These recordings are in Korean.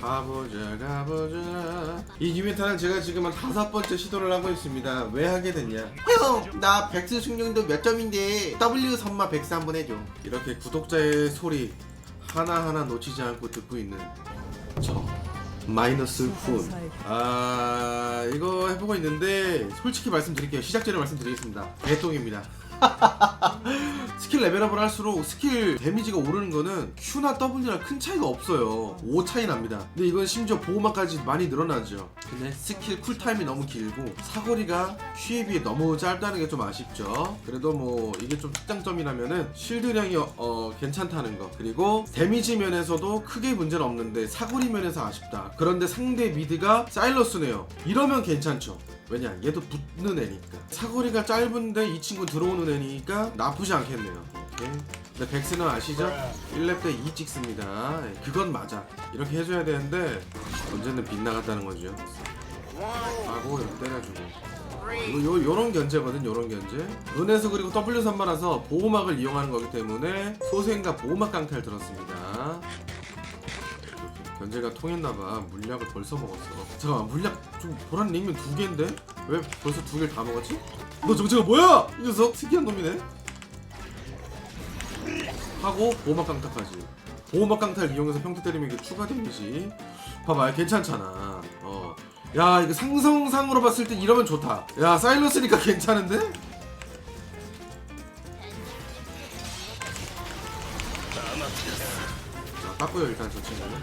가보자 가보자. 이 유메타는 제가 지금 한 다섯 번째 시도를 하고 있습니다. 왜 하게 됐냐? 형 나 백스 숙련도 몇 점인데? W 선마 백스 한번 해줘. 이렇게 구독자의 소리 하나하나 놓치지 않고 듣고 있는 저 마이너스 푼아 이거 해보고 있는데 솔직히 말씀드릴게요. 시작 전에 말씀드리겠습니다. 개똥입니다 스킬 레벨업을 할수록 스킬 데미지가 오르는 거는 Q나 W나 큰 차이가 없어요. 5 차이 납니다. 근데 이건 심지어 보호막까지 많이 늘어나죠. 근데 스킬 쿨타임이 너무 길고 사거리가 Q에 비해 너무 짧다는 게 좀 아쉽죠. 그래도 뭐 이게 좀 특장점이라면은 실드량이 어, 어, 괜찮다는 거. 그리고 데미지 면에서도 크게 문제는 없는데 사거리 면에서 아쉽다. 그런데 상대 미드가 사일러스네요. 이러면 괜찮죠 왜냐 얘도 붙는 애니까. 사거리가 짧은데 이 친구 들어오는 애니까 나쁘지 않겠네요. 오케이. 근데 백스는 아시죠? 1렙 때 2 찍습니다. 예, 그건 맞아. 이렇게 해줘야 되는데 언제는 빗나갔다는 거죠. 하고 이렇게 때려주고. 요, 요, 요런 견제거든 요런 견제. 은에서 그리고 W3마라서 보호막을 이용하는 거기 때문에 소생과 보호막 강탈 들었습니다. 견제가 통했나봐. 물약을 벌써 먹었어. 잠깐만 물약 좀 보란 링면 두 개인데? 왜 벌써 두 개를 다 먹었지? 너 저거 뭐야? 이 녀석 특이한 놈이네 하고 보호막 강탈까지 보호막 강탈 이용해서 평타 때리면 이게 추가 데미지 봐봐 괜찮잖아 어. 야 이거 상성상으로 봤을 때 이러면 좋다 야 사일러스니까 괜찮은데? 자 땄고요 일단 저 친구는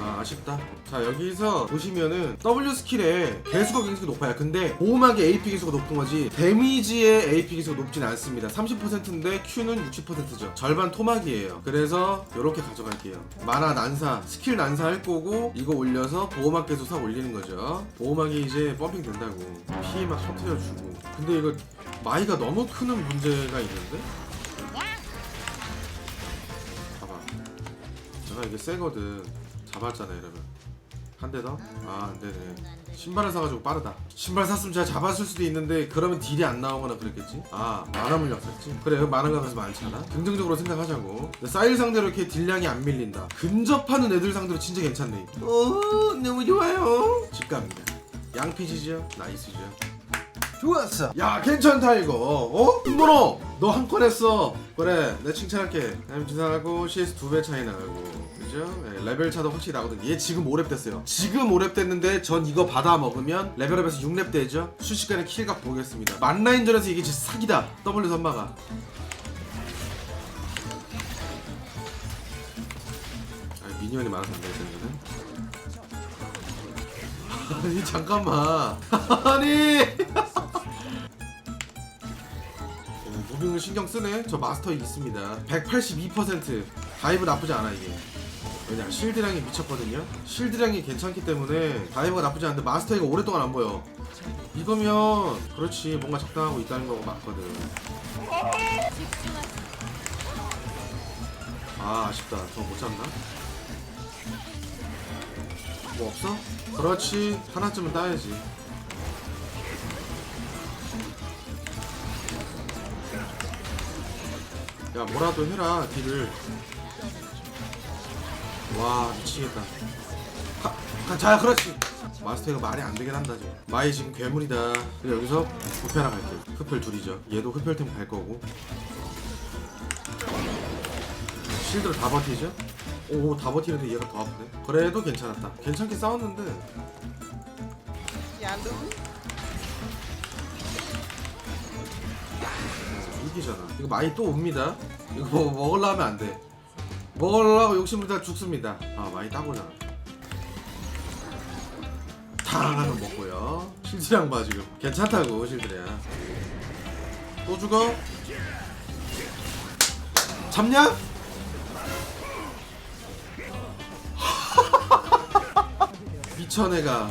아 아쉽다. 자 여기서 보시면은 W 스킬에 개수가 굉장히 높아요. 근데 보호막의 AP 개수가 높은 거지 데미지의 AP 개수가 높진 않습니다. 30%인데 Q는 60%죠. 절반 토막이에요. 그래서 이렇게 가져갈게요. 만화 난사 스킬 난사 할 거고 이거 올려서 보호막 개수 싹 올리는 거죠. 보호막이 이제 펌핑 된다고. 피막 터트려주고. 근데 이거 마이가 너무 크는 문제가 있는데? 봐봐. 제가 이게 세거든 잡았잖아 이러면 한대 더? 아 안되네 신발을 사가지고 빠르다 신발 샀으면 제가 잡았을 수도 있는데 그러면 딜이 안 나오거나 그랬겠지 아 만화 물량 샀지 그래 만화가 그래서 많잖아 긍정적으로 생각하자고 사일 상대로 이렇게 딜량이 안 밀린다 근접하는 애들 상대로 진짜 괜찮네 오 너무 좋아요 집갑니다 양피지죠 나이스죠 좋았어. 야 괜찮다 이거. 어? 김번호 너한 건 했어. 그래 내 칭찬할게. 남지사하고 CS 두 배 차이 나고. 그죠? 예, 레벨 차도 확실히 나거든. 얘 지금 5렙 됐어요. 지금 5렙 됐는데 전 이거 받아 먹으면 레벨업에서 6렙 되죠. 순식간에 킬각 보겠습니다. 만라인전에서 이게 진짜 사기다. W 선마가. 아 미니언이 많아서 안 되는 아니 잠깐만 아니 어, 무빙을 신경 쓰네 저 마스터 있습니다 182% 다이브 나쁘지 않아 이게 왜냐 실드량이 미쳤거든요. 실드량이 괜찮기 때문에 다이브가 나쁘지 않은데 마스터 이가 오랫동안 안 보여. 이거면 그렇지 뭔가 적당하고 있다는 거고 맞거든. 아 아쉽다. 저거 못 잡나? 뭐 없어? 그렇지. 하나쯤은 따야지. 야 뭐라도 해라 딜을 와 미치겠다. 가, 가, 자 그렇지. 마스터 이거 말이 안 되긴 한다 지금. 마이 지금 괴물이다. 그리고 여기서 흡혈 하나 갈게. 흡혈 둘이죠. 얘도 흡혈템 갈 거고. 실드를 다 버티죠? 오 다 버티는데 얘가 더 아프네 그래도 괜찮았다. 괜찮게 싸웠는데. 어, 이기잖아. 이거 많이 또 옵니다. 이거 뭐 먹으려 하면 안돼 먹으려고 욕심부다 죽습니다. 아 많이 따고잖아 탕 하면 먹고요. 실드량 봐 지금. 괜찮다고 실드량. 또 죽어? 잡냐? 미천애가.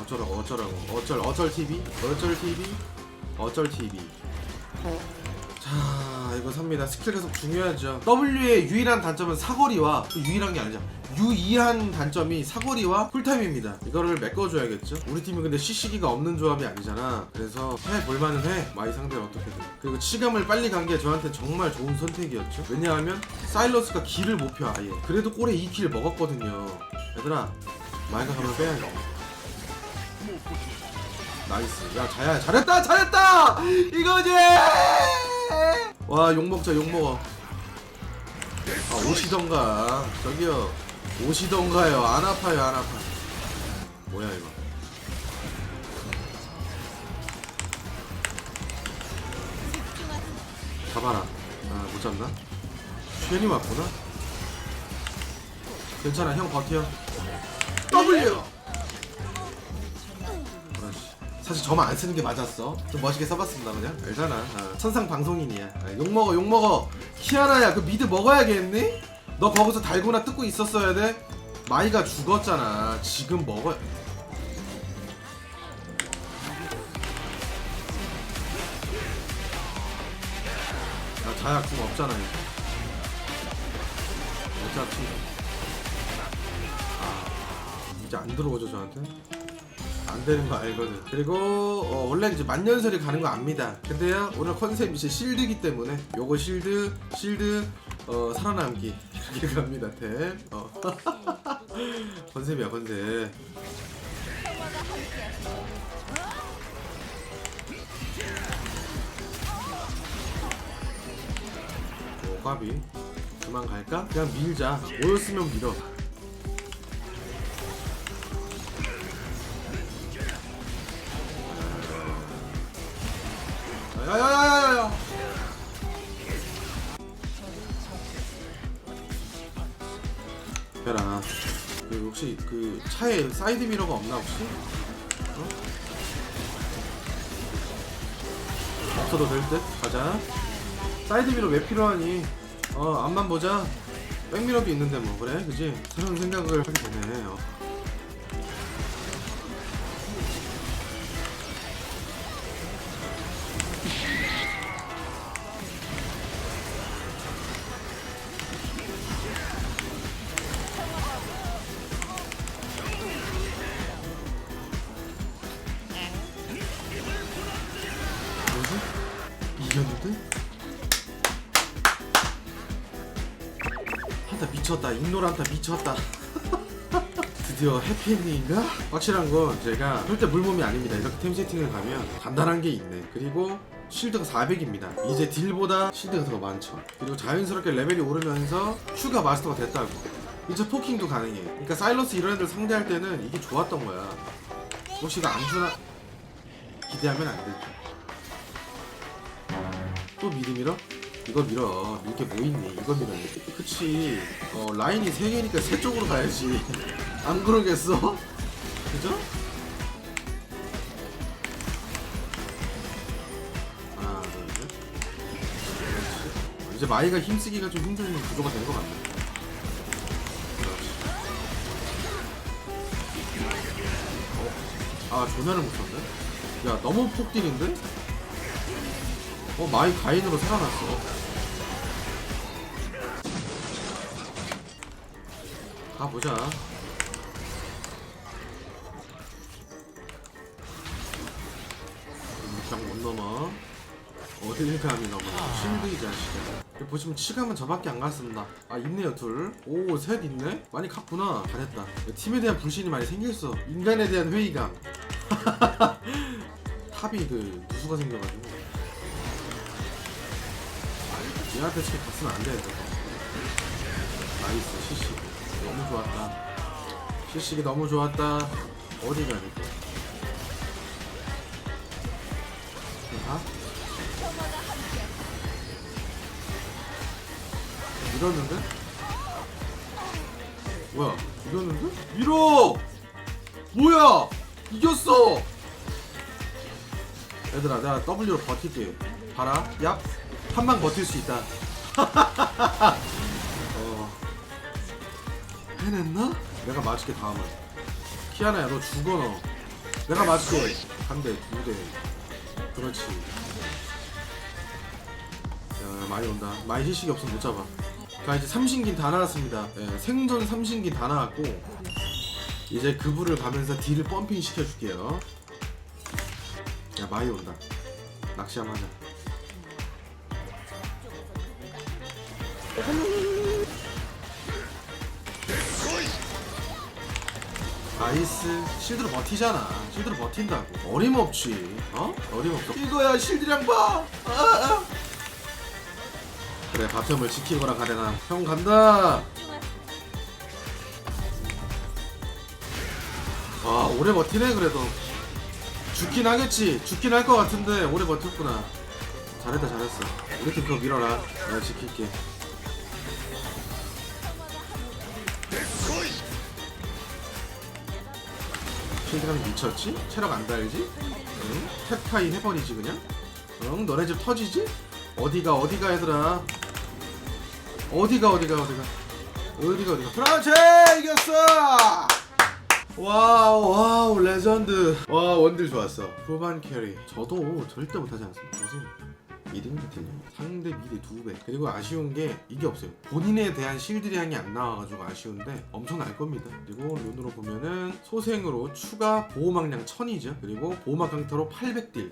어쩌라고 어쩌라고. 어쩔 어쩔 TV 어쩔 TV 어쩔 TV 자 이거 삽니다. 스킬 계속 중요하죠. W의 유일한 단점은 사거리와 그 유일한 게 아니죠. 유의한 단점이 사거리와 쿨타임입니다. 이거를 메꿔줘야겠죠? 우리 팀이 근데 CC기가 없는 조합이 아니잖아. 그래서 해 볼만은 해. 마이 상대를 어떻게든. 그리고 치감을 빨리 간 게 저한테 정말 좋은 선택이었죠. 왜냐하면 사일러스가 길을 못 펴 아예. 그래도 꼴에 2킬 먹었거든요. 얘들아 마이가 가면 빼야지 나이스. 야 자야 잘했다 잘했다! 이거지! 와 욕먹자 욕먹어. 아 오시던가. 저기요. 오시던가요? 안 아파요 안 아파 뭐야 이거. 잡아라. 아 못 잡나? 쉐니 맞구나? 괜찮아 형 버텨. W. 사실 저만 안 쓰는 게 맞았어. 좀 멋있게 써봤습니다, 그냥. 알잖아. 아, 천상 방송인이야. 아, 욕 먹어, 욕 먹어. 키아나야, 그 미드 먹어야겠니? 너 거기서 달고나 뜯고 있었어야 돼. 마이가 죽었잖아. 지금 먹어. 야, 자야 궁 없잖아. 이제. 어차피. 아, 이제 안 들어오죠 저한테. 안 되는 거 알거든. 그리고 어, 원래 이제 만년설이 가는 거 압니다. 근데요 오늘 컨셉이 이제 실드기 때문에 요거 실드, 실드 어, 살아남기 이렇게 갑니다. 템. 어. 컨셉이야 컨셉. 오 까비. 그만 갈까? 그냥 밀자. 모였으면 밀어. 야야야야야. 별아, 그 혹시 그 차에 사이드 미러가 없나 혹시? 어? 없어도 될 듯? 가자. 사이드 미러 왜 필요하니? 어, 앞만 보자. 백미러도 있는데 뭐 그래, 그지? 새로운 생각을 하게 되네. 어. 미쳤다 ig노란타 미쳤다. 드디어 해피엔딩인가? 확실한 건 제가 절대 물몸이 아닙니다. 이렇게 템 세팅을 가면 간단한 게 있네. 그리고 실드가 400입니다. 이제 딜보다 실드가 더 많죠. 그리고 자연스럽게 레벨이 오르면서 추가 마스터가 됐다고. 이제 포킹도 가능해. 그러니까 사일러스 이런 애들 상대할 때는 이게 좋았던 거야. 혹시 이거 안 주나? 기대하면 안 되죠. 또 밀어? 이거 밀어. 밀게 뭐 있니? 이거 밀어야지. 그치. 어, 라인이 세 개니까 세 쪽으로 가야지. 안 그러겠어? 그죠? 하나, 둘, 셋. 그렇지. 이제 마이가 힘쓰기가 좀 힘든 구조가 된 것 같네. 그렇지. 어? 아, 조면을 못 썼네? 야, 너무 폭딜인데? 어 마이 가인으로 살아났어. 가보자. 입장 못 넘어. 어딜 감이 넘어. 실드 이 자식아 보시면 치감은 저밖에 안 갔습니다. 아 있네요 둘오셋 있네? 많이 갔구나. 잘했다. 팀에 대한 불신이 많이 생겼어. 인간에 대한 회의감. 탑이 그 누수가 생겨가지고 얘한테 지금 갔으면 안 되는데. 나이스, 시식. 너무 좋았다. 시식이 너무 좋았다. 어디 가니 또? 가? 밀었는데? 뭐야? 이겼는데? 밀어! 뭐야! 이겼어! 얘들아, 내가 W로 버틸게. 봐라. 얍. 한 방 버틸 수 있다. 어. 해냈나? 내가 맞을게 다음은. 키아나야 너 죽어 너. 내가 맞을게. 한 대, 두 대. 그렇지. 야, 야, 많이 온다 많이 실식이 없으면 못 잡아 자 이제 삼신긴 다 나왔습니다 예, 생존 삼신긴 다 나왔고 이제 그부를 가면서 딜을 펌핑 시켜줄게요 야 많이 온다 낚시 한번 하자 나이스 실드로 버티잖아. 실드로 버틴다고. 어림없지 어? 어림없어. 이거야 실드량 봐! 아, 아. 그래 바텀을 지키거라 가려나. 형 간다! 아 오래 버티네 그래도. 죽긴 하겠지. 죽긴 할 것 같은데 오래 버텼구나. 잘했다 잘했어. 우리 팀 그거 밀어라. 내가 지킬게 실드랑 미쳤지? 체력 안 달지? 응? 탭타임 해버리지 그냥? 응? 너네 집 터지지? 어디가 어디가 얘들아 어디가 어디가 어디가 어디가 어디가 그렇지 이겼어 와우 와우 레전드 와 원딜 좋았어 후반 캐리 저도 절대 못하지 않습니다 1인 배틀요 상대 미리 2배. 그리고 아쉬운 게 이게 없어요. 본인에 대한 실드량이 안 나와가지고 아쉬운데 엄청 날 겁니다. 그리고 룬으로 보면은 소생으로 추가 보호막량 1000이죠. 그리고 보호막 강타로 800딜